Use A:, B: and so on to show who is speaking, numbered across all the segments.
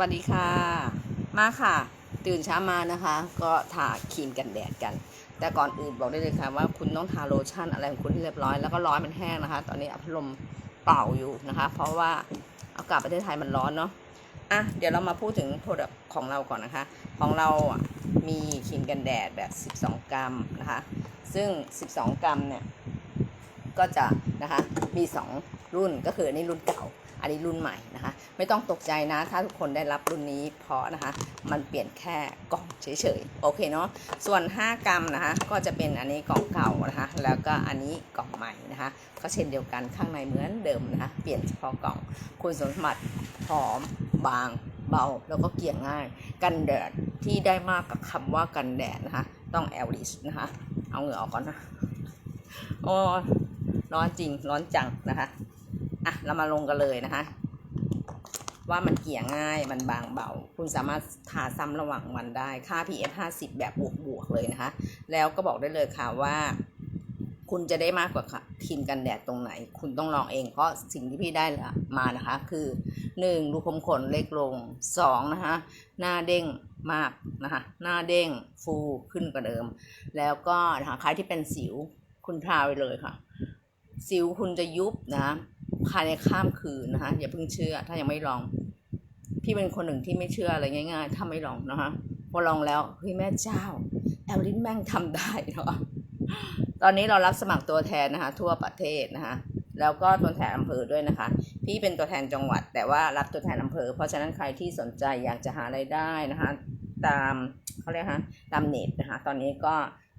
A: วัสดีค่ะ มาค่ะ ตื่นเช้ามานะคะ ก็ทาครีมกันแดดกัน แต่ก่อนอื่นบอกได้เลยค่ะว่าคุณต้องทาโลชั่นอะไรของคุณให้เรียบร้อยแล้วก็ร้อนมันแห้งนะคะ ตอนนี้อพัดลมเป่าอยู่นะคะ เพราะว่าอากาศประเทศไทยมันร้อนเนาะอะเดี๋ยวเรามาพูดถึง product ของเราก่อนนะคะ ของเรามีครีมกันแดดแบบ 12 กรัมนะคะ ซึ่ง 12 กรัมเนี่ยก็จะนะคะมี 2 รุ่นก็คืออันนี้รุ่นเก่า อันนี้รุ่นใหม่นะคะ ไม่ต้องตกใจนะ ถ้าทุกคนได้รับรุ่นนี้เพราะนะคะ มันเปลี่ยนแค่กล่องเฉยๆ โอเคเนาะ ส่วน 5 กรัมนะคะ ก็จะเป็นอันนี้กล่องเก่านะคะ แล้วก็อันนี้กล่องใหม่นะคะ ก็เช่นเดียวกันข้างในเหมือนเดิมนะคะ เปลี่ยนเฉพาะกล่อง คุณสมบัติหอมบางเบาแล้วก็เกี่ยงง่าย กันแดดที่ได้มากกับคำว่ากันแดดนะคะ ต้องแอลลิสนะคะ เอาเหงื่อออกก่อนนะโอ้ร้อนจริงร้อนจังนะคะ อะเรามาลงกันเลยนะคะ ว่ามันเกี่ยง่ายมันบางเบา คุณสามารถทาซ้ำระหว่างวันได้ค่า PF 50 แบบบวกๆเลยนะคะ แล้วก็บอกได้เลยค่ะว่าคุณจะได้มากกว่าครีมกันแดดตรงไหน คุณต้องลองเองเพราะสิ่งที่พี่ได้มานะคะ คือ 1. รูขุมขนเล็กลง 2. นะคะหน้าเด้งมากนะคะหน้าเด้งฟูขึ้นกว่าเดิม แล้วก็นะคะใครที่เป็นสิวคุณทาไปเลยค่ะ สิวคุณจะยุบนะ ภายในข้ามคืนนะคะอย่าเพิ่งเชื่อ ถ้ายังไม่ลอง พี่เป็นคนหนึ่งที่ไม่เชื่ออะไรง่าย ๆ ถ้าไม่ลองนะคะพอลองแล้วเฮ้ยแม่เจ้า แอลลินแม่งทำได้เนาะตอนนี้เรารับสมัครตัวแทนนะคะ ทั่วประเทศนะคะแล้วก็ตัวแทนอำเภอด้วยนะคะ พี่เป็นตัวแทนจังหวัด แต่ว่ารับตัวแทนอำเภอ เพราะฉะนั้นใครที่สนใจอยากจะหารายได้นะคะ ตามเขาเรียกคะตามเน็ตนะคะ ตอนนี้ก็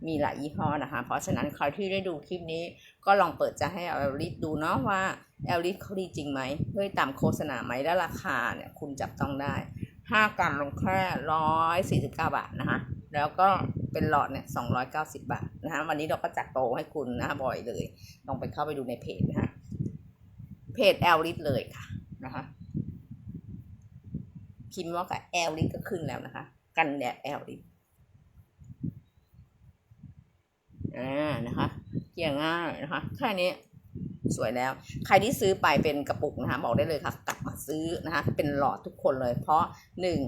A: มีหลายยี่ห้อนะคะ เพราะฉะนั้นใครที่ได้ดูคลิปนี้ก็ลองเปิดใจให้แอลลิสดูเนาะว่าแอลลิสเขาดีจริงไหมเฮ้ยตามโฆษณาไหมและราคาเนี่ยคุณจับต้องได้ 5 กรัมลงแค่ร้อยสี่สิบเก้าบาทนะคะ แล้วก็เป็นหลอดเนี่ยสองร้อยเก้าสิบบาทนะคะ วันนี้เราก็จัดโปรให้คุณนะคะบ่อยเลย ลองไปเข้าไปดูในเพจนะคะ เพจแอลลิสเลยค่ะนะคะพิมพ์ว่ากับแอลลิสก็ขึ้นแล้วนะคะ กันแดดแอลลิส อ่านะคะเกี่ยงง่ายนะคะแค่นี้สวยแล้ว ใครที่ซื้อไปเป็นกระปุกนะคะ บอกได้เลยค่ะ กลับมาซื้อนะคะ เป็นหลอดทุกคนเลย เพราะหนึ่ง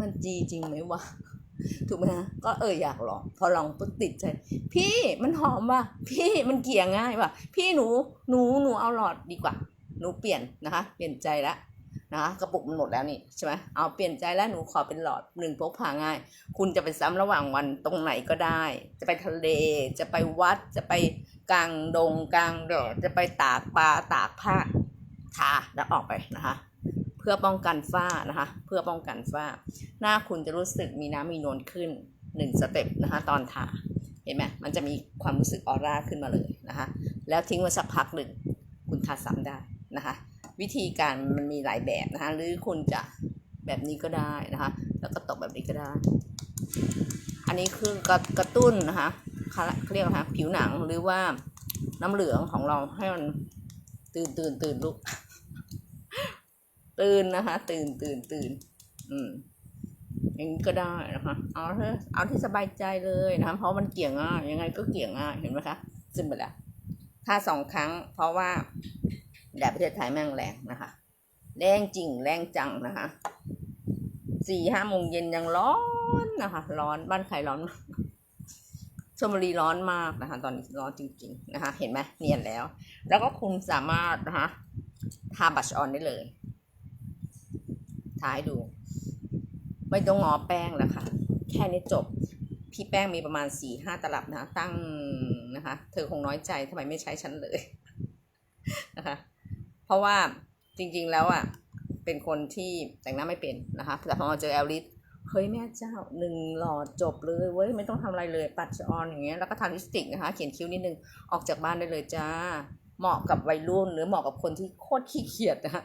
A: มันจีจริงไหมวะถูกไหมฮะก็เอออยากลอง พอลองปุ๊บติดใจ พี่มันหอมว่ะพี่มันเกี่ยง่ายว่ะพี่หนูหนูหนูเอาหลอดดีกว่า หนูเปลี่ยนนะคะ เปลี่ยนใจแล้ว นะกระปุกมันหมดแล้วนี่ใช่ไหมเอาเปลี่ยนใจแล้วหนูขอเป็นหลอดหนึ่งพกพาง่าย คุณจะไปซ้ำระหว่างวันตรงไหนก็ได้ จะไปทะเล จะไปวัด จะไปกลางดงกลางแดดจะไปตากปลาตากผ้าทาแล้วออกไปนะคะ เพื่อป้องกันฝ้านะคะ เพื่อป้องกันฝ้า หน้าคุณจะรู้สึกมีน้ำมีนวลขึ้นหนึ่งสเต็ปนะคะ ตอนทาเห็นไหมมันจะมีความรู้สึกออร่าขึ้นมาเลยนะคะ แล้วทิ้งไว้สักพักหนึ่งคุณทาซ้ำได้นะคะ วิธีการมันมีหลายแบบนะคะ หรือคุณจะแบบนี้ก็ได้นะคะ แล้วก็ตบแบบนี้ก็ได้ อันนี้คือกระกระตุ้นนะคะเขาเรียกนะคะผิวหนังหรือว่าน้ำเหลืองของเราให้มันตื่นตื่นตื่นลุก ตื่นนะคะ ตื่นตื่นตื่น อืมอย่างนี้ก็ได้นะคะ เอาเถอะเอาที่สบายใจเลยนะคะ เพราะมันเกี่ยงง่ายยังไงก็เกี่ยงง่ายเห็นไหมคะซึมไปแล้วถ้าสองครั้ง เพราะว่า แดดประเทศไทยแม่งแรงนะคะ แรงจริงแรงจังนะคะสี่ห้าโมงเย็นยังร้อนนะคะ ร้อนบ้านใครร้อนชลบุรีร้อนมากนะคะ ตอนนี้ร้อนจริง ๆ นะคะ เห็นไหมเนียนแล้ว แล้วก็คุณสามารถนะคะทาบัชออนได้เลยทาให้ดู ไม่ต้องงอแป้งแล้วค่ะแค่นี้จบ พี่แป้งมีประมาณสี่ห้าตลับนะคะ ตั้งนะคะ เธอคงน้อยใจทำไมไม่ใช้ฉันเลยนะคะ เพราะว่าจริง ๆ แล้วอะเป็นคนที่แต่งหน้าไม่เป็นนะคะ แต่พอมาเจอแอลลิสเฮ้ยแม่เจ้าหนึ่งหลอดจบเลยเว้ยไม่ต้องทำอะไรเลยปัดชออนอย่างเงี้ยแล้วก็ทาลิปสติกนะคะ เขียนคิ้วนิดนึงออกจากบ้านได้เลยจ้า เหมาะกับวัยรุ่นหรือเหมาะกับคนที่โคตรขี้เกียจนะคะ